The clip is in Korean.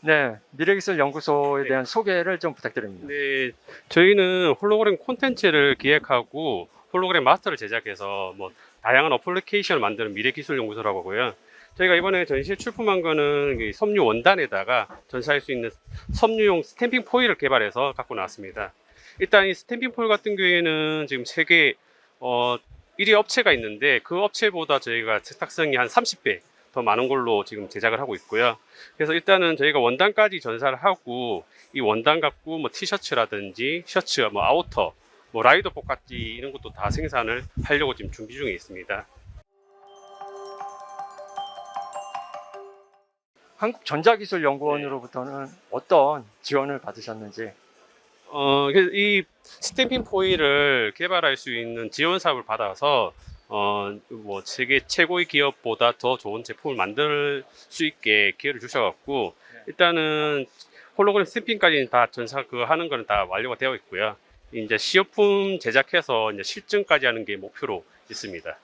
네, 미래기술 연구소에 네. 대한 소개를 좀 부탁드립니다. 네, 저희는 홀로그램 콘텐츠를 기획하고 홀로그램 마스터를 제작해서 뭐 다양한 어플리케이션을 만드는 미래기술 연구소라고 하고요. 저희가 이번에 전시에 출품한 거는 섬유 원단에다가 전시할 수 있는 섬유용 스탬핑 포일을 개발해서 갖고 나왔습니다. 일단 이 스탬핑 포일 같은 경우에는 지금 세계 어, 1위 업체가 있는데 그 업체보다 저희가 세탁성이 한 30배 더 많은 걸로 지금 제작을 하고 있고요. 그래서 일단은 저희가 원단까지 전사를 하고 이 원단 갖고 뭐 티셔츠라든지 셔츠, 뭐 아우터, 뭐 라이더 복같이 이런 것도 다 생산을 하려고 지금 준비 중에 있습니다. 한국전자기술연구원으로부터는 어떤 지원을 받으셨는지 어, 그래서 이 스탬핑 포일을 개발할 수 있는 지원 사업을 받아서 어, 뭐 세계 최고의 기업보다 더 좋은 제품을 만들 수 있게 기회를 주셔갖고 일단은 홀로그램 스탬핑까지는 다 전사 그 하는 거는 다 완료가 되어 있고요. 이제 시효품 제작해서 이제 실증까지 하는 게 목표로 있습니다.